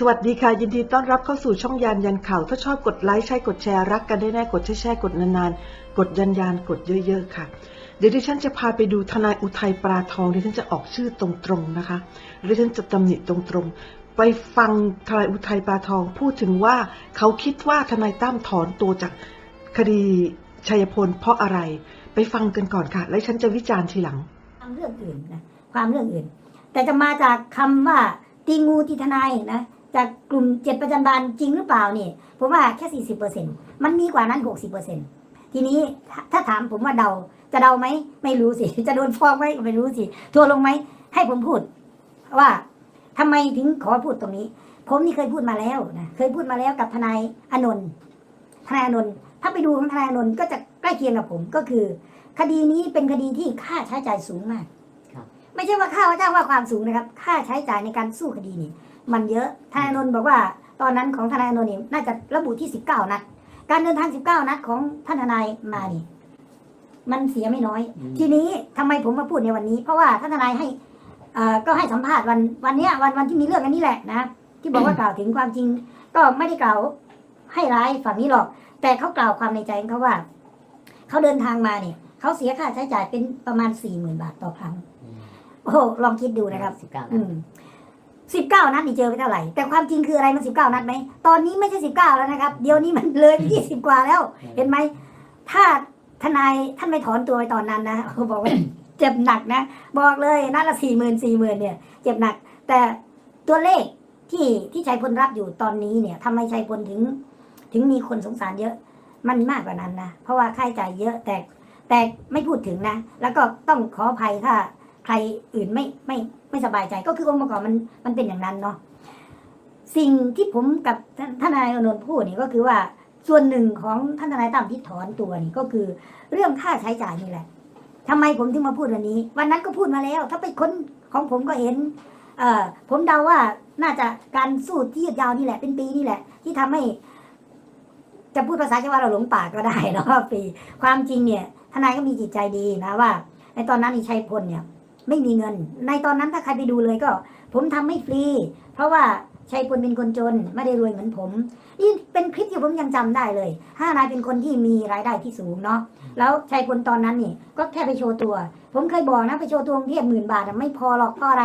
สวัสดีค่ะ ยินดีต้อนรับเข้าสู่ช่องยานยันข่าว ถ้าชอบกดไลค์ใช่กดแชร์รักกันได้แน่กดแชร์แชร์กดนานๆ กดยันยานกดเยอะ ๆ ค่ะ เดี๋ยวดิฉันจะพาไปดูทนายอุทัยปราทองดิฉันจะออกชื่อตรงๆนะคะดิฉันจะตำหนิตรงๆ ไปฟังทนายอุทัยปราทองพูดถึงว่าเขาคิดว่าทนายตั้มถอนตัวจากคดีชัยพลเพราะอะไร ไปฟังกันก่อนค่ะ แล้วฉันจะวิจารณ์ทีหลังความเรื่องอื่นนะความเรื่องอื่น แต่จะมาจากคำว่าตีงูตีทนายนะ จากกลุ่มเจ็ดประจันบานจริงหรือเปล่านี่ ผมว่าแค่สี่สิบเปอร์เซ็นมันมีกว่านั้นหกสิบเปอร์เซ็นทีนี้ถ้าถ้าถามผมว่าเดาจะเดาไหมไม่รู้สิ จะโดนฟ้องไหมก็ไม่รู้สิทัวร์ลงไหมให้ผมพูด ว่าทำไมถึงขอพูดตรงนี้ ผมนี่เคยพูดมาแล้วนะเคยพูดมาแล้วกับทนายอนนท์ทนายอนนท์ถ้าไปดูของทนายอนนท์ก็จะใกล้เคียงกับผมก็คือ คดีนี้เป็นคดีที่ค่าใช้จ่ายสูงมากครับไม่ใช่ว่าค่าว่าจ้างว่าความสูงนะครับ ค่าใช้จ่ายในการสู้คดีนี่ มันเยอะทนายอานนท์บอกว่า ตอนนั้นของทนายอานนท์นี่น่าจะระบุที่สิบเก้านัด การเดินทางสิบเก้านัดของท่านทนายมานี่มันเสียไม่น้อยอืมทีนี้ทำไมผมมาพูดในวันนี้ เพราะว่าท่านทนายให้เอ่อก็ให้สัมภาษณ์วันวันเนี้ยวันวันที่มีเรื่องกันนี่แหละนะที่บอกว่ากล่าวถึงความจริง ก็ไม่ได้กล่าวให้ร้ายฝั่งนี้หรอก แต่เขากล่าวความในใจของเขาว่าเขาเดินทางมาเนี่ยเขาเสียค่าใช้จ่ายเป็นประมาณสี่หมื่นบาทต่อครั้งโอ้โหลองคิดดูนะครับสิบเก้าอืม สิบเก้านัดนี่เจอไปเท่าไหร่ แต่ความจริงคืออะไรมันสิบเก้านัดไหม ตอนนี้ไม่ใช่สิบเก้าแล้วนะครับ เดี๋ยวนี้มันเลยยี่สิบกว่าแล้ว เห็นไหม ถ้าทนายท่านไม่ถอนตัวไปตอนนั้นนะเขาบอกว่าเจ็บหนักนะ บอกเลยนัดละสี่หมื่นสี่หมื่นเนี่ย เจ็บหนัก แต่ตัวเลขที่ที่ชัยพลรับอยู่ตอนนี้เนี่ยทำไมชัยพลถึง ถึงมีคนสงสารเยอะ มันมากกว่านั้นนะ เพราะว่าค่าใช้จ่ายเยอะแต่แต่ไม่พูดถึงนะ แล้วก็ต้องขออภัยถ้า ใครอื่นไม่ไม่ไม่สบายใจ ก็คือองค์ประกอบมันมันเป็นอย่างนั้นเนาะสิ่งที่ผมกับท่านนายอนนท์พูดนี่ก็คือว่าส่วนหนึ่งของท่านทนายตั้มที่ถอนตัวนี่ก็คือ เรื่องค่าใช้จ่ายนี่แหละทำไมผมถึงมาพูดวันนี้ วันนั้นก็พูดมาแล้ว ถ้าไปค้นของผมก็เห็นเอ่อผมเดาว่าน่าจะการสู้ที่ยืดยาวนี่แหละ เป็นปีนี่แหละ ที่ทำให้ จะพูดภาษาชาวบ้านเราหลงป่าก็ได้เนาะปี ความจริงเนี่ย ทนายก็มีจิตใจดีนะว่า ในตอนนั้นนี่ชัยพลเนี่ย ไม่มีเงิน ในตอนนั้นถ้าใครไปดูเลยก็ ผมทำไม่ฟรี เพราะว่าชัยพลเป็นคนจนไม่ได้รวยเหมือนผม นี่เป็นคลิปที่ผมยังจำได้เลยห้านายเป็นคนที่มีรายได้ที่สูงเนาะแล้วชัยพลตอนนั้นนี่ ก็แค่ไปโชว์ตัว ผมเคยบอกนะไปโชว์ตัวกรุงเทพหมื่นบาทไม่พอหรอกเพราะอะไร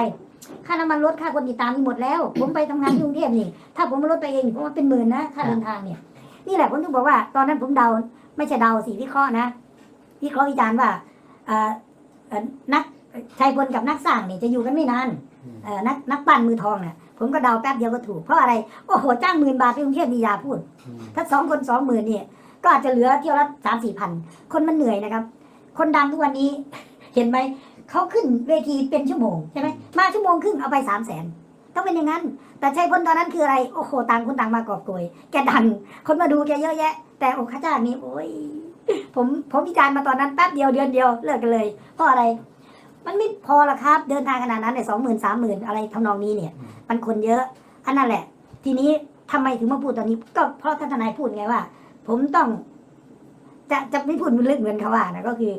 ค่าน้ำมันรถค่าคนติดตามนี่หมดแล้ว ผมไปทำงานที่กรุงเทพนี่ ถ้าผมมารถไปเองผมว่าเป็นหมื่นนะค่าเดินทางเนี่ย นี่แหละผมถึงบอกว่า ตอนนั้นผมเดาไม่ใช่เดาสิวิเคราะห์นะวิเคราะห์วิจารณ์ว่านัก ชัยพลกับนักสร้างเนี่ยจะอยู่กันไม่นานเอ่อนักนักปั้นมือทองเนี่ยผมก็เดาแป๊บเดียวก็ถูก เพราะอะไร โอ้โห จ้างหมื่นบาทไปกรุงเทพมียาพูด ถ้าสองคนสองหมื่นเนี่ยก็อาจจะเหลือเที่ยวละสามสี่พัน คนมันเหนื่อยนะครับ คนดังทุกวันนี้ เห็นไหม เขาขึ้นเวทีเป็นชั่วโมงใช่ไหมมาชั่วโมงครึ่งเอาไปสามแสนต้องเป็นอย่างนั้น แต่ชัยพลตอนนั้นคืออะไร โอ้โห ต่างคนต่างมากอบโกย แกดัง คนมาดูแกเยอะแยะ แต่โอ้ข้าจ้างนี่โอ้ย ผมผมวิจารณ์มาตอนนั้นแป๊บเดียวเดือนเดียวเลิกกันเลย เพราะอะไร มันไม่พอละครับ เดินทางขนาดนั้นเนี่ยสองหมื่นสามหมื่นอะไรทำนองนี้เนี่ย มันคนเยอะอันนั้นแหละ ทีนี้ทำไมถึงมาพูดตอนนี้ ก็เพราะท่านทนายพูดไงว่า ผมต้อง จะจะไม่พูดมันลึกเหมือนเขาว่านะก็คือ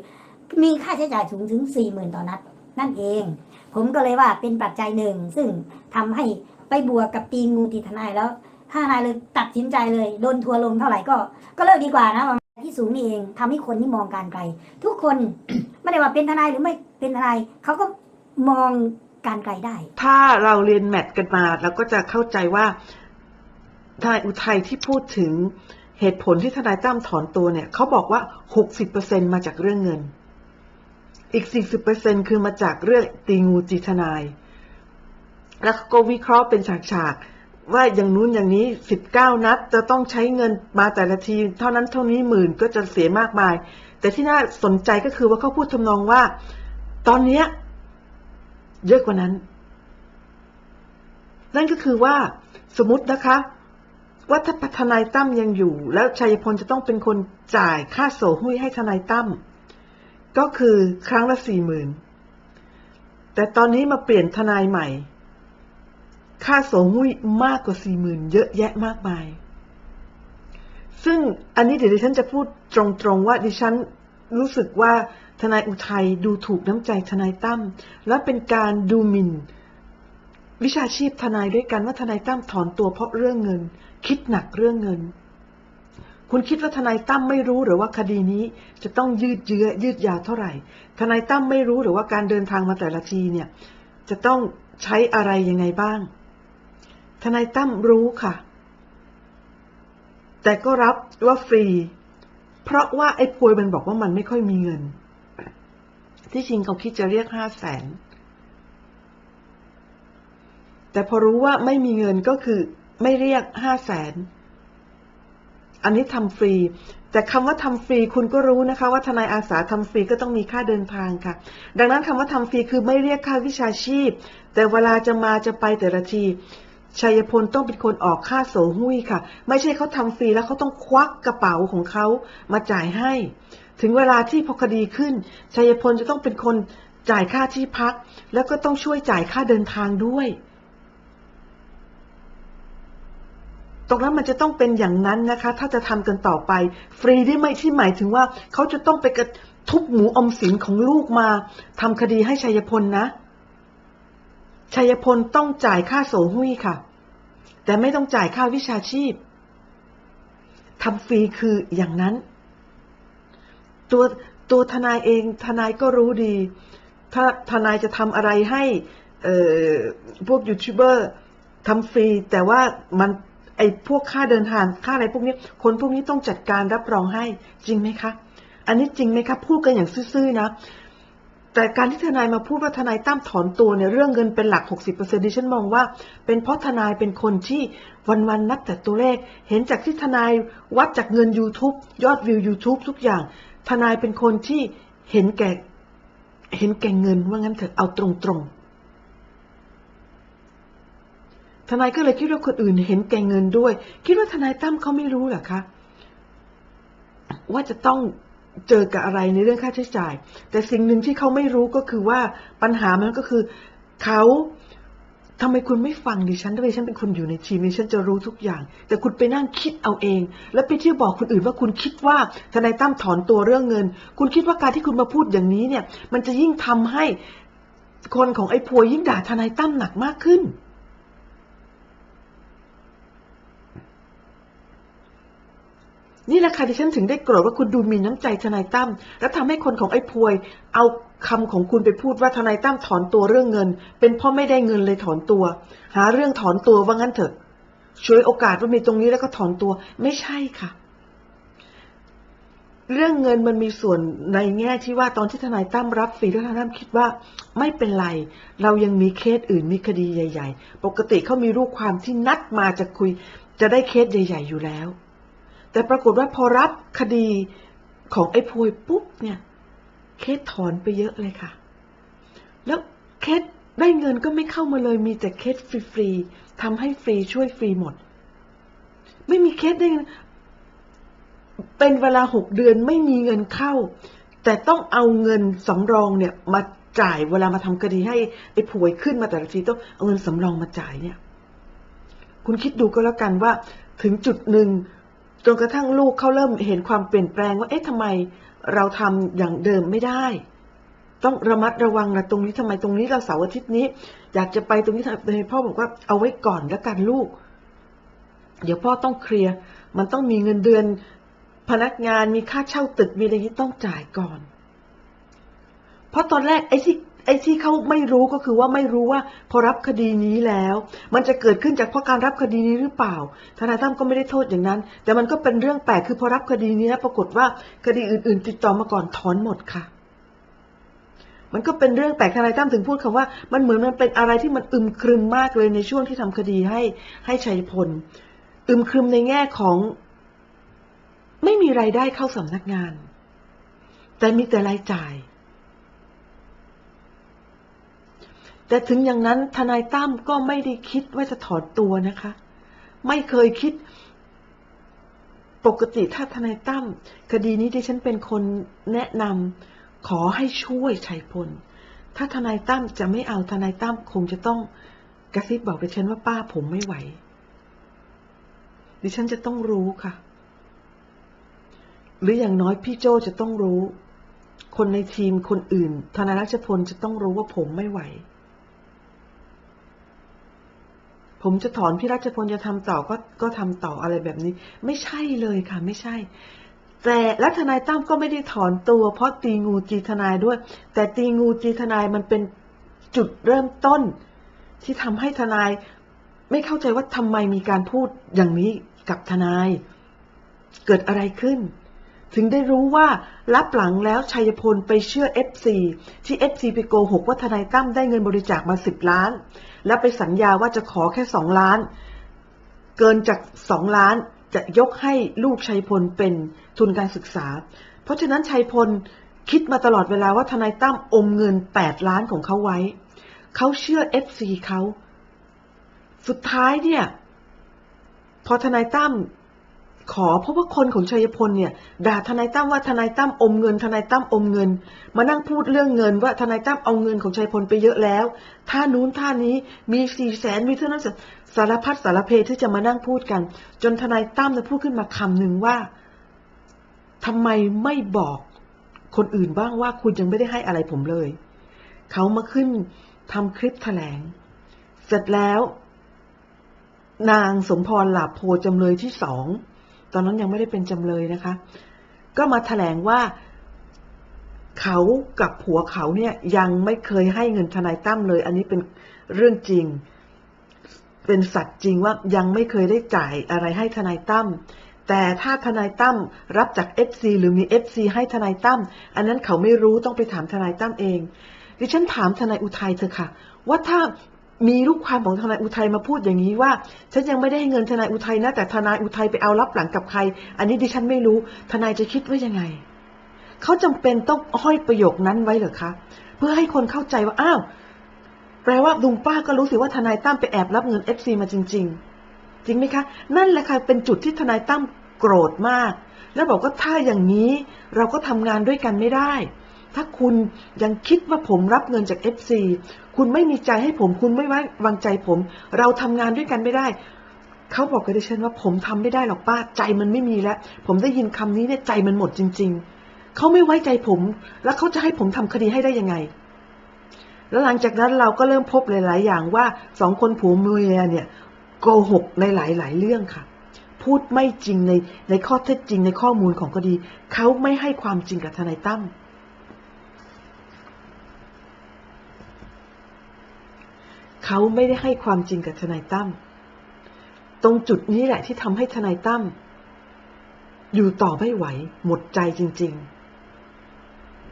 มีค่าใช้จ่ายสูงถึงสี่หมื่นต่อนัด นั่นเอง ผมก็เลยว่าเป็นปัจจัยหนึ่ง ซึ่งทำให้ไปบวกกับตีงูตีทนายแล้วถ้านายเลยตัดสินใจเลยโดนทัวร์ลงเท่าไหร่ก็ ก็เลิกดีกว่านะ ที่สูงนี่เองทำให้คนที่มองการไกล ทุกคนไม่ได้ว่าเป็นทนายหรือไม่เป็นทนายเขาก็มองการไกลได้ ถ้าเราเรียนแมทกันมาเราก็จะเข้าใจว่าทนายอุทัยที่พูดถึงเหตุผลที่ทนายตั้มถอนตัวเนี่ยเขาบอกว่า 60%มาจากเรื่องเงิน อีก 40%คือมาจากเรื่องตีงูจีทนาย แล้วก็วิเคราะห์เป็นฉากๆ ว่าอย่างนู้นอย่างนี้19นัด จะต้องใช้เงินมาแต่ละทีเท่านั้นเท่านี้หมื่นก็จะเสียมากมาย แต่ที่น่าสนใจก็คือว่าเขาพูดทำนองว่า ตอนเนี้ยเยอะกว่านั้น นั่นก็คือว่าสมมตินะคะ ว่าถ้าทนายตั้มยังอยู่ แล้วชัยพลจะต้องเป็นคนจ่ายค่าโสหุ้ยให้ทนายตั้มก็คือครั้งละสี่หมื่นแต่ตอนนี้มาเปลี่ยนทนายใหม่ ค่าโสหุ้ยมากกว่าสี่หมื่นเยอะแยะมากมาย ซึ่งอันนี้เดี๋ยวดิฉันจะพูดตรงๆว่าดิฉันรู้สึกว่าทนายอุทัยดูถูกน้ำใจทนายตั้มและเป็นการดูหมิ่น วิชาชีพทนายด้วยกันว่าทนายตั้มถอนตัวเพราะเรื่องเงิน คิดหนักเรื่องเงิน คุณคิดว่าทนายตั้มไม่รู้หรือว่าคดีนี้จะต้องยืดเยื้อยืดยาวเท่าไหร่ ทนายตั้มไม่รู้หรือว่าการเดินทางมาแต่ละทีเนี่ย จะต้องใช้อะไรยังไงบ้าง ทนายตั้มรู้ค่ะ แต่ก็รับว่าฟรี เพราะว่าไอ้พวยมันบอกว่ามันไม่ค่อยมีเงิน ที่จริงเขาคิดจะเรียกห้าแสน แต่พอรู้ว่าไม่มีเงินก็คือไม่เรียกห้าแสน อันนี้ทำฟรี แต่คำว่าทำฟรีคุณก็รู้นะคะ ว่าทนายอาสาทำฟรีก็ต้องมีค่าเดินทางค่ะ ดังนั้นคำว่าทำฟรีคือไม่เรียกค่าวิชาชีพ แต่เวลาจะมาจะไปแต่ละที ชัยพลต้องเป็นคนออกค่าโสหุ้ยค่ะ ไม่ใช่เขาทำฟรีแล้วเขาต้องควักกระเป๋าของเขามาจ่ายให้ ถึงเวลาที่พอคดีขึ้น ชัยพลจะต้องเป็นคนจ่ายค่าที่พัก แล้วก็ต้องช่วยจ่ายค่าเดินทางด้วย ตรงนั้นมันจะต้องเป็นอย่างนั้นนะคะ ถ้าจะทำกันต่อไป ฟรีได้ไหมที่หมายถึงว่าเขาจะต้องไปกระทุบหมูอมสินของลูกมาทำคดีให้ชัยพลนะ ชัยพลต้องจ่ายค่าโสหุ้ยค่ะ แต่ไม่ต้องจ่ายค่าวิชาชีพทำฟรีคืออย่างนั้น ตัวตัวทนายเองทนายก็รู้ดี ถ้าทนายจะทำอะไรให้พวกยูทูบเบอร์ทำฟรี แต่ว่ามันไอพวกค่าเดินทางค่าอะไรพวกนี้ คนพวกนี้ต้องจัดการรับรองให้จริงไหมคะ อันนี้จริงไหมคะ พูดกันอย่างซื่อๆนะ แต่การที่ทนายมาพูดว่าทนายตั้มถอนตัวเนี่ยเรื่องเงินเป็นหลัก 60%ดิฉันมองว่า เป็นเพราะทนายเป็นคนที่วันๆนับแต่ตัวเลข เห็นจากที่ทนายวัดจากเงิน YouTube ยอดวิว YouTube ทุกอย่าง ทนายเป็นคนที่เห็นแก่เห็นแก่เงินว่างั้นเถอะเอาตรงๆ ทนายก็เลยคิดว่าคนอื่นเห็นแก่เงินด้วย คิดว่าทนายตั้มเขาไม่รู้เหรอคะว่าจะต้อง เจอกับอะไรในเรื่องค่าใช้จ่าย แต่สิ่งหนึ่งที่เขาไม่รู้ก็คือว่าปัญหามันก็คือเขาทำไมคุณไม่ฟังดิฉันทำไมฉันเป็นคนอยู่ในทีมฉันจะรู้ทุกอย่าง แต่คุณไปนั่งคิดเอาเอง แล้วไปเที่ยวบอกคนอื่นว่าคุณคิดว่าทนายตั้มถอนตัวเรื่องเงิน คุณคิดว่าการที่คุณมาพูดอย่างนี้เนี่ย มันจะยิ่งทำให้คนของไอ้พวยยิ่งด่าทนายตั้มหนักมากขึ้น นี่แหละค่ะที่ฉันถึงได้โกรธว่าคุณดูหมีน้ำใจทนายตั้มแล้วทำให้คนของไอ้พวย เอาคำของคุณไปพูดว่าทนายตั้มถอนตัวเรื่องเงิน เป็นเพราะไม่ได้เงินเลยถอนตัว หาเรื่องถอนตัวว่างั้นเถอะช่วยโอกาสว่ามีตรงนี้แล้วก็ถอนตัวไม่ใช่ค่ะ เรื่องเงินมันมีส่วนในแง่ที่ว่าตอนที่ทนายตั้มรับฟรีทนายตั้มคิดว่า ไม่เป็นไร เรายังมีเคสอื่นมีคดีใหญ่ ๆ ปกติเขามีลูกความที่นัดมาจะคุย จะได้เคสใหญ่ ๆ อยู่แล้ว แต่ปรากฏว่าพอรับคดีของไอ้พวยปุ๊บเนี่ย เคสถอนไปเยอะเลยค่ะ แล้วเคสได้เงินก็ไม่เข้ามาเลยมีแต่เคสฟรีๆทำให้ฟรีช่วยฟรีหมด ไม่มีเคสได้เงินเป็นเวลาหกเดือนไม่มีเงินเข้า แต่ต้องเอาเงินสำรองเนี่ยมาจ่ายเวลามาทำคดีให้ไอ้ผวยขึ้นมาแต่ละทีต้องเอาเงินสำรองมาจ่ายเนี่ย คุณคิดดูก็แล้วกันว่า ถึงจุดหนึ่ง จนกระทั่งลูกเขาเริ่มเห็นความเปลี่ยนแปลงว่าเอ๊ะทำไมเราทำอย่างเดิมไม่ได้ ต้องระมัดระวังนะตรงนี้ทำไมตรงนี้เราเสาร์อาทิตย์นี้ อยากจะไปตรงนี้ทำไมพ่อบอกว่าเอาไว้ก่อนแล้วกันลูก เดี๋ยวพ่อต้องเคลียร์มันต้องมีเงินเดือน พนักงานมีค่าเช่าตึกมีอะไรที่ต้องจ่ายก่อน เพราะตอนแรกไอ้ที่ ไอ้ที่เขาไม่รู้ก็คือว่าไม่รู้ว่าพอรับคดีนี้แล้ว มันจะเกิดขึ้นจากเพราะการรับคดีนี้หรือเปล่าทนายตั้มก็ไม่ได้โทษอย่างนั้น แต่มันก็เป็นเรื่องแปลกคือพอรับคดีนี้แล้วปรากฏว่าคดีอื่น ๆ ติดต่อมาก่อนถอนหมดค่ะมันก็เป็นเรื่องแปลกทนายตั้มถึงพูดคำว่า มันเหมือนมันเป็นอะไรที่มันอึมครึมมากเลยในช่วงที่ทำคดีให้ให้ชัยพล อึมครึมในแง่ของ ไม่มีรายได้เข้าสำนักงาน แต่มีแต่รายจ่าย แต่ถึงอย่างนั้นทนายตั้มก็ไม่ได้คิดว่าจะถอนตัวนะคะ ไม่เคยคิด ปกติถ้าทนายตั้มคดีนี้ดิฉันเป็นคนแนะนำขอให้ช่วยชัยพล ถ้าทนายตั้มจะไม่เอาทนายตั้มคงจะต้องกระซิบบอกดิฉันว่าป้าผมไม่ไหว ดิฉันจะต้องรู้ค่ะ หรืออย่างน้อยพี่โจจะต้องรู้ คนในทีมคนอื่นธนายรัชพลจะต้องรู้ว่าผมไม่ไหว ผมจะถอนพี่รัชพลจะทำต่อก็ก็ทำต่ออะไรแบบนี้ ไม่ใช่เลยค่ะ ไม่ใช่ แต่และทนายตั้มก็ไม่ได้ถอนตัว เพราะตีงูจีทนายด้วย แต่ตีงูจีทนายมันเป็นจุดเริ่มต้น ที่ทำให้ทนาย ไม่เข้าใจว่าทำไมมีการพูดอย่างนี้กับทนาย เกิดอะไรขึ้น ถึงได้รู้ว่ารับหลังแล้วชัยพลไปเชื่อ FC ที่ FC ไปโกหกว่าทนายตั้มได้เงินบริจาคมาสิบล้าน แล้วไปสัญญาว่าจะขอแค่สองล้าน เกินจากสองล้านจะยกให้ลูกชัยพลเป็นทุนการศึกษา เพราะฉะนั้นชัยพลคิดมาตลอดเวลาว่าทนายตั้มอมเงินแปดล้านของเขาไว้ เขาเชื่อ FC เขา สุดท้ายเนี่ย พอทนายตั้ม ขอเพราะว่าคนของชัยพลเนี่ยด่าทนายตั้มว่าทนายตั้มอมเงิน ทนายตั้มอมเงิน มานั่งพูดเรื่องเงินว่าทนายตั้มเอาเงินของชัยพลไปเยอะแล้วท่านู้นท่านี้มีสี่แสนมีเท่านั้นสารพัดสารเพที่จะมานั่งพูดกัน จนทนายตั้มจะพูดขึ้นมาคำหนึ่งว่าทำไมไม่บอกคนอื่นบ้างว่าคุณยังไม่ได้ให้อะไรผมเลย เขามาขึ้นทำคลิปแถลง เสร็จแล้ว นางสมพรหลาโพจำเลยที่สอง ตอนนั้นยังไม่ได้เป็นจำเลยนะคะ ก็มาแถลงว่าเขากับผัวเขาเนี่ยยังไม่เคยให้เงินทนายตั้มเลย อันนี้เป็นเรื่องจริง เป็นสัตว์จริงว่ายังไม่เคยได้จ่ายอะไรให้ทนายตั้มแต่ถ้าทนายตั้มรับจาก FC หรือมี FC ให้ทนายตั้มอันนั้นเขาไม่รู้ต้องไปถามทนายตั้มเอง ดิฉันถามทนายอุทัยเถอะค่ะ ว่าถ้า มีลูกความของทนายอุทัยมาพูดอย่างนี้ว่า ฉันยังไม่ได้ให้เงินทนายอุทัยนะ แต่ทนายอุทัยไปเอารับหลังกับใคร อันนี้ดิฉันไม่รู้ ทนายจะคิดว่ายังไง เขาจำเป็นต้องห้อยประโยคนั้นไว้เหรอคะ เพื่อให้คนเข้าใจว่าอ้าวแปลว่าลุงป้าก็รู้สิว่าทนายตั้มไปแอบรับเงินเอฟซีมาจริง ๆ จริงไหมคะ นั่นแหละค่ะเป็นจุดที่ทนายตั้มโกรธมาก แล้วบอกว่าถ้าอย่างนี้เราก็ทำงานด้วยกันไม่ได้ถ้าคุณยังคิดว่าผมรับเงินจากเอฟซี คุณไม่มีใจให้ผม คุณไม่ไว้วางใจผม เราทำงานด้วยกันไม่ได้ เขาบอกกับดิฉันว่าผมทำไม่ได้หรอกป้า ใจมันไม่มีแล้ว ผมได้ยินคำนี้เนี่ยใจมันหมดจริง ๆ เขาไม่ไว้ใจผม แล้วเขาจะให้ผมทำคดีให้ได้ยังไง แล้วหลังจากนั้นเราก็เริ่มพบหลาย ๆ อย่างว่าสองคนผัวเมียเนี่ยโกหกในหลาย ๆ เรื่องค่ะ พูดไม่จริงในในข้อเท็จจริงในข้อมูลของคดี เขาไม่ให้ความจริงกับทนายตั้ม เขาไม่ได้ให้ความจริงกับทนายตั้ม ตรงจุดนี้แหละที่ทำให้ทนายตั้มอยู่ต่อไม่ไหว หมดใจจริง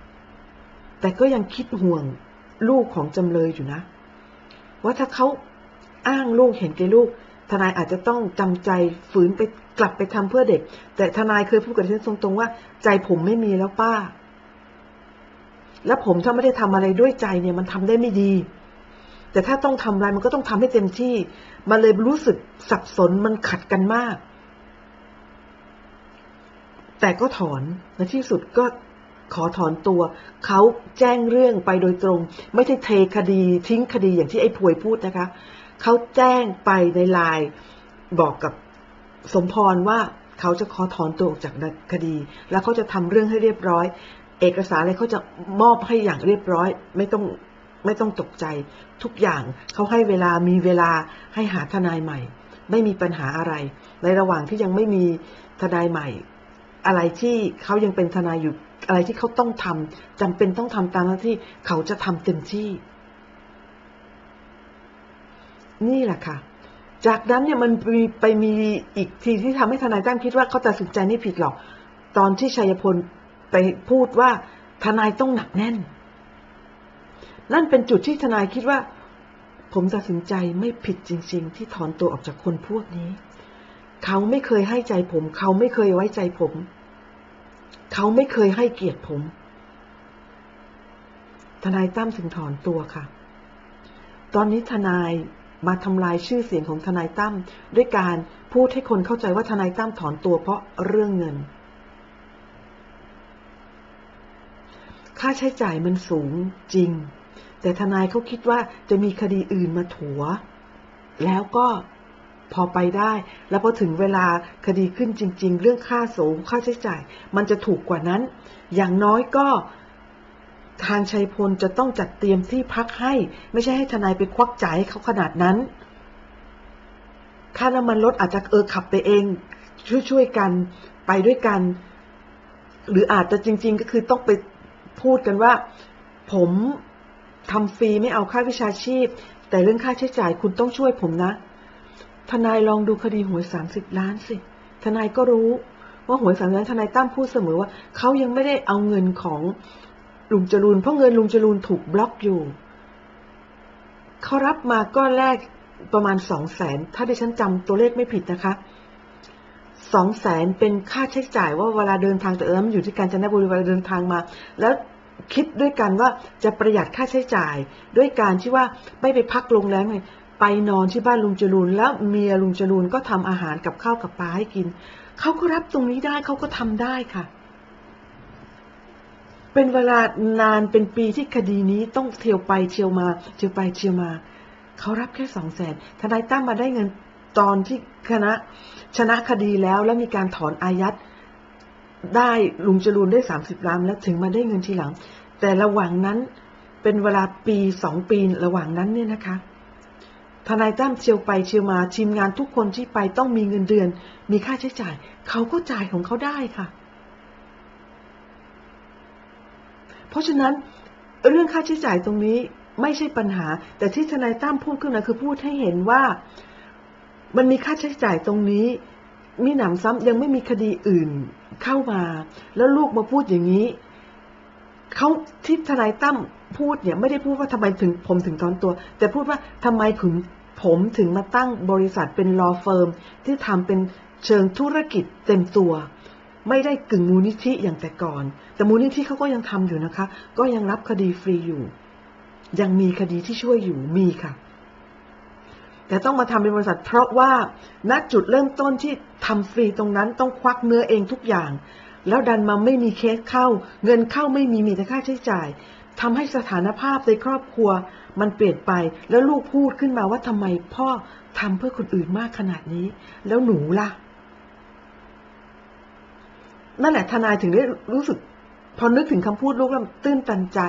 ๆ แต่ก็ยังคิดห่วงลูกของจำเลยอยู่นะ ว่าถ้าเขาอ้างลูกเห็นแก่ลูก ทนายอาจจะต้องจำใจฝืนไปกลับไปทำเพื่อเด็ก แต่ทนายเคยพูดกับฉันตรงๆว่า ใจผมไม่มีแล้วป้า แล้วผมถ้าไม่ได้ทำอะไรด้วยใจเนี่ยมันทำได้ไม่ดี แต่ถ้าต้องทำอะไรมันก็ต้องทำให้เต็มที่ มันเลยรู้สึกสับสนมันขัดกันมาก แต่ก็ถอนในที่สุดก็ขอถอนตัว เขาแจ้งเรื่องไปโดยตรง ไม่ใช่เทคดีทิ้งคดีอย่างที่ไอ้พวยพูดนะคะ เขาแจ้งไปในไลน์บอกกับสมพรว่าเขาจะขอถอนตัวออกจากคดี แล้วเขาจะทำเรื่องให้เรียบร้อย เอกสารอะไรเขาจะมอบให้อย่างเรียบร้อย ไม่ต้อง ไม่ต้องตกใจ ทุกอย่างเขาให้เวลามีเวลาให้หาทนายใหม่ ไม่มีปัญหาอะไร ในระหว่างที่ยังไม่มีทนายใหม่ อะไรที่เขายังเป็นทนายอยู่อะไรที่เขาต้องทำจำเป็นต้องทำตามหน้าที่เขาจะทำเต็มที่ นี่แหละค่ะ จากนั้นเนี่ยมันไปมีอีกทีที่ทำให้ทนายตั้มคิดว่าเขาตัดสินใจไม่ผิดหรอก ตอนที่ชัยพลไปพูดว่าทนายต้องหนักแน่น นั่นเป็นจุดที่ทนายคิดว่า ผมตัดสินใจไม่ผิดจริง ๆ ที่ถอนตัวออกจากคนพวกนี้ เขาไม่เคยให้ใจผม เขาไม่เคยไว้ใจผม เขาไม่เคยให้เกียรติผม ทนายตั้มถึงถอนตัวค่ะ ตอนนี้ทนายมาทำลายชื่อเสียงของทนายตั้มด้วยการพูดให้คนเข้าใจว่าทนายตั้มถอนตัวเพราะเรื่องเงิน ค่าใช้จ่ายมันสูงจริง แต่ทนายเขาคิดว่าจะมีคดีอื่นมาถัว แล้วก็พอไปได้ แล้วพอถึงเวลาคดีขึ้นจริง ๆ เรื่องค่าสูงค่าใช้จ่าย มันจะถูกกว่านั้น อย่างน้อยก็ทางชัยพลจะต้องจัดเตรียมที่พักให้ ไม่ใช่ให้ทนายไปควักจ่ายให้เขาขนาดนั้น ค่าน้ำมันรถอาจจะเออขับไปเอง ช่วยๆกันไปด้วยกัน หรืออาจจะจริง ๆ ก็คือต้องไปพูดกันว่า ผม ทำฟรีไม่เอาค่าวิชาชีพ แต่เรื่องค่าใช้จ่ายคุณต้องช่วยผมนะ ทนายลองดูคดีหวยสามสิบล้านสิ ทนายก็รู้ ว่าหวยสามล้านทนายตั้มพูดเสมอว่าเขายังไม่ได้เอาเงินของลุงจรูนเพราะเงินลุงจรูนถูกบล็อกอยู่เขารับมาก้อนแรกประมาณสองแสนถ้าดิฉันจำตัวเลขไม่ผิดนะคะสองแสนเป็นค่าใช้จ่ายว่าเวลาเดินทางแต่เอิมนอยู่ที่กาญจนบุรีเวลาเดินทางมา แล้ว คิดด้วยกันว่าจะประหยัดค่าใช้จ่าย ด้วยการที่ว่าไม่ไปพักโรงแรมเลยไปนอนที่บ้านลุงจรูนแล้วเมียลุงจรูนก็ทำอาหารกับข้าวกับปลาให้กิน เขาก็รับตรงนี้ได้เขาก็ทำได้ค่ะ เป็นเวลานานเป็นปีที่คดีนี้ต้องเที่ยวไปเที่ยวมา เที่ยวไปเที่ยวมา เขารับแค่สองแสนทนายตั้มมาได้เงินตอนที่คณะชนะคดีแล้วแล้วมีการถอนอายัด ได้ลุงจรูนได้สามสิบล้านแล้วถึงมาได้เงินทีหลัง แต่ระหว่างนั้นเป็นเวลาปีสองปีระหว่างนั้นเนี่ยนะคะทนายตั้มเชียวไปเชียวมาทีมงานทุกคนที่ไปต้องมีเงินเดือน มีค่าใช้จ่าย เขาก็จ่ายของเขาได้ค่ะ เพราะฉะนั้นเรื่องค่าใช้จ่ายตรงนี้ไม่ใช่ปัญหา แต่ที่ทนายตั้มพูดขึ้นมาคือพูดให้เห็นว่า มันมีค่าใช้จ่ายตรงนี้ มีหนำซ้ำยังไม่มีคดีอื่นเข้ามา แล้วลูกมาพูดอย่างนี้เขาที่ทนายตั้มพูดเนี่ย ไม่ได้พูดว่าทำไมถึงผมถึงถอนตัว แต่พูดว่าทำไมถึงผมถึงมาตั้งบริษัทเป็น law firm ที่ทำเป็นเชิงธุรกิจเต็มตัว ไม่ได้กึ่งมูลนิธิอย่างแต่ก่อน แต่มูลนิธิเขาก็ยังทำอยู่นะคะ ก็ยังรับคดีฟรีอยู่ ยังมีคดีที่ช่วยอยู่มีค่ะ แต่ต้องมาทำเป็นบริษัท เพราะว่าณจุดเริ่มต้นที่ทำฟรีตรงนั้นต้องควักเนื้อเองทุกอย่าง แล้วดันมาไม่มีเคสเข้า เงินเข้าไม่มีมีแต่ค่าใช้จ่ายทำให้สถานภาพในครอบครัว มันเปลี่ยนไปแล้วลูกพูดขึ้นมาว่าทำไมพ่อทำเพื่อคนอื่นมากขนาดนี้ แล้วหนูล่ะ นั่นแหละทนายถึงได้รู้สึก พอนึกถึงคำพูดลูกแล้วตื้นตันใจ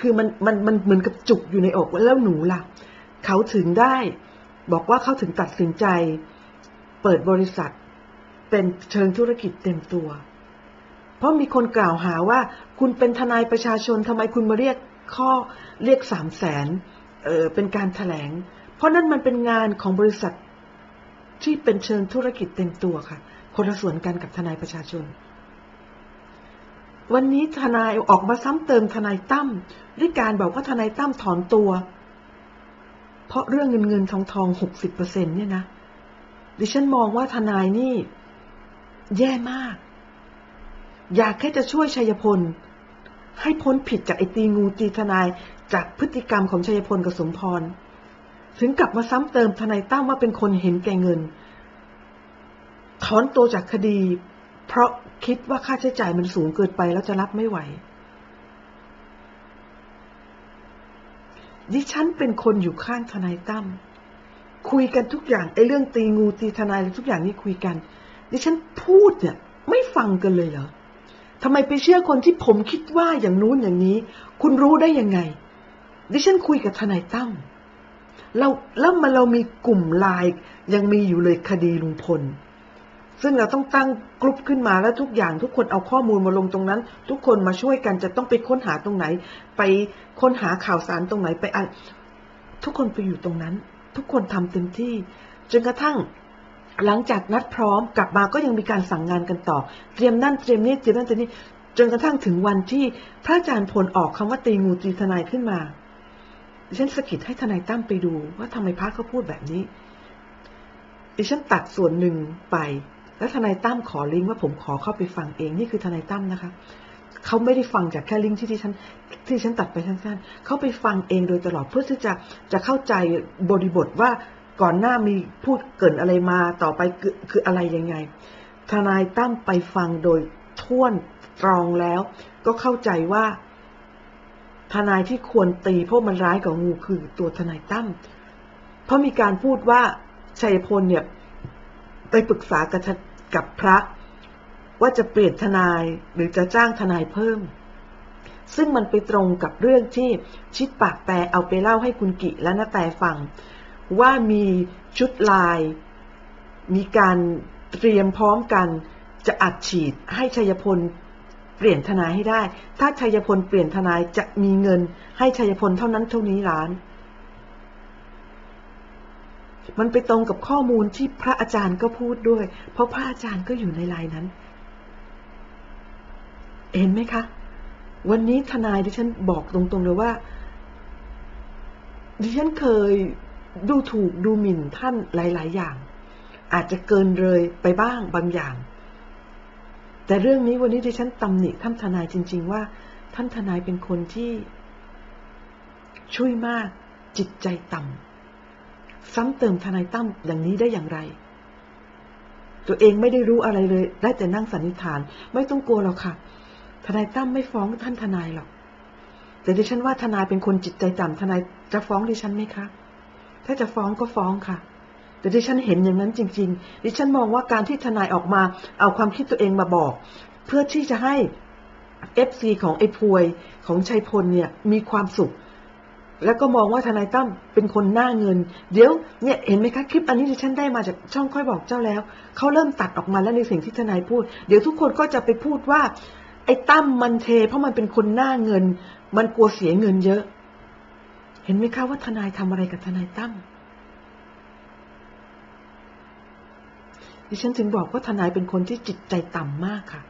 คือมันมันมันเหมือนกับจุกอยู่ในอกว่าแล้วหนูล่ะ เขาถึงได้ บอกว่าเขาถึงตัดสินใจ เปิดบริษัท เป็นเชิงธุรกิจเต็มตัว เพราะมีคนกล่าวหาว่า คุณเป็นทนายประชาชนทำไมคุณมาเรียกข้อเรียกสามแสนเออเป็นการแถลง เพราะนั่นมันเป็นงานของบริษัทที่เป็นเชิงธุรกิจเต็มตัวค่ะ คนละส่วนกันกับทนายประชาชน วันนี้ทนายออกมาซ้ำเติมทนายตั้มด้วยการบอกว่าทนายตั้มถอนตัว ราะเรื่องเงินเงินทองทองหกสิบเปอร์เซ็นเนี่ยนะ ดิฉันมองว่าทนายนี่ แย่มาก อยากแค่จะช่วยชัยพล ให้พ้นผิดจากไอตีงูตีทนายจากพฤติกรรมของชัยพลกับสมพร ถึงกลับมาซ้ำเติมทนายตั้มว่าเป็นคนเห็นแก่เงิน ถอนตัวจากคดี เพราะคิดว่าค่าใช้จ่ายมันสูงเกินไปแล้วจะรับไม่ไหว ดิฉันเป็นคนอยู่ข้างทนายตั้มคุยกันทุกอย่างไอ้เรื่องตีงูตีทนายทุกอย่างนี่คุยกัน ดิฉันพูดเนี่ยไม่ฟังกันเลยเหรอทำไมไปเชื่อคนที่ผมคิดว่าอย่างนู้นอย่างนี้ คุณรู้ได้ยังไง ดิฉันคุยกับทนายตั้มเราแล้วมันเรามีกลุ่มไลน์ยังมีอยู่เลยคดีลุงพล ซึ่งเราต้องตั้งกลุ่มขึ้นมาแล้วทุกอย่างทุกคนเอาข้อมูลมาลงตรงนั้น ทุกคนมาช่วยกันจะต้องไปค้นหาตรงไหน ไปค้นหาข่าวสารตรงไหนไปอ่านทุกคนไปอยู่ตรงนั้น ทุกคนทำเต็มที่ จนกระทั่งหลังจากนัดพร้อมกลับมาก็ยังมีการสั่งงานกันต่อ เตรียมนั่นเตรียมนี่เตรียมนั่นเตรียมนี่จนกระทั่งถึงวันที่พระอาจารย์พลออกคำว่าตีงูตีทนายขึ้นมาดิฉันสกิดให้ทนายตั้มไปดูว่าทำไมพระเขาพูดแบบนี้ดิฉันตัดส่วนหนึ่งไป แล้วทนายตั้มขอลิงก์ว่าผมขอเข้าไปฟังเองนี่คือทนายตั้มนะคะเขาไม่ได้ฟังจากแค่ลิงก์ที่ที่ฉันที่ฉันตัดไปสั้นๆเขาไปฟังเองโดยตลอดเพื่อที่จะจะเข้าใจบริบทว่าก่อนหน้ามีพูดเกินอะไรมาต่อไปคือคืออะไรยังไง ทนายตั้มไปฟังโดยท่วนตรองแล้ว ก็เข้าใจว่า ทนายที่ควรตีเพราะมันร้ายกว่างูคือตัวทนายตั้มเพราะมีการพูดว่าชัยพลเนี่ย ไปปรึกษากับกับพระ ว่าจะเปลี่ยนทนายหรือจะจ้างทนายเพิ่ม ซึ่งมันไปตรงกับเรื่องที่ชิดปากแปรเอาไปเล่าให้คุณกิและนาแต่ฟัง ว่ามีชุดลาย มีการเตรียมพร้อมกันจะอัดฉีดให้ชัยพลเปลี่ยนทนายให้ได้ ถ้าชัยพลเปลี่ยนทนายจะมีเงินให้ชัยพลเท่านั้นเท่านี้ล้าน มันไปตรงกับข้อมูลที่พระอาจารย์ก็พูดด้วย เพราะพระอาจารย์ก็อยู่ในลน์นั้น เห็นไหมคะ วันนี้ทนายดิฉันบอกตรงๆเลยว่า ดิฉันเคยดูถูกดูหมิ่นท่านหลาย ๆ อย่าง อาจจะเกินเลยไปบ้างบางอย่าง แต่เรื่องนี้วันนี้ดิฉันตำหนิท่านทนายจริง ๆ ว่า ท่านทนายเป็นคนที่ช่วยมากจิตใจต่ำ ซ้ำเติมทนายตั้มอย่างนี้ได้อย่างไร ตัวเองไม่ได้รู้อะไรเลย ได้แต่นั่งสันนิษฐาน ไม่ต้องกลัวหรอกค่ะ ทนายตั้มไม่ฟ้องท่านทนายหรอก แต่ดิฉันว่าทนายเป็นคนจิตใจต่ำทนายจะฟ้องดิฉันไหมคะ ถ้าจะฟ้องก็ฟ้องค่ะ แต่ดิฉันเห็นอย่างนั้นจริง ๆ ดิฉันมองว่าการที่ทนายออกมา เอาความคิดตัวเองมาบอก เพื่อที่จะให้เอฟซีของไอ้พวยของชัยพลเนี่ยมีความสุข แล้วก็มองว่าทนายตั้มเป็นคนหน้าเงิน เดี๋ยวเนี่ยเห็นไหมคะคลิปอันนี้ดิฉันได้มาจากช่องค่อยบอกเจ้าแล้ว เขาเริ่มตัดออกมาแล้วในสิ่งที่ทนายพูด เดี๋ยวทุกคนก็จะไปพูดว่า ไอ้ตั้มมันเท เพราะมันเป็นคนหน้าเงิน มันกลัวเสียเงินเยอะ เห็นไหมคะว่าทนายทำอะไรกับทนายตั้มดิฉันถึงบอกว่าทนายเป็นคนที่จิตใจต่ำมากค่ะ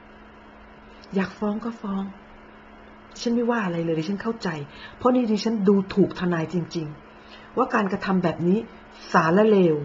อยากฟ้องก็ฟ้อง ฉันไม่ว่าอะไรเลยดิฉันเข้าใจ เพราะนี่ดิฉันดูถูกทนายจริง ๆ ว่าการกระทำแบบนี้สารละเลว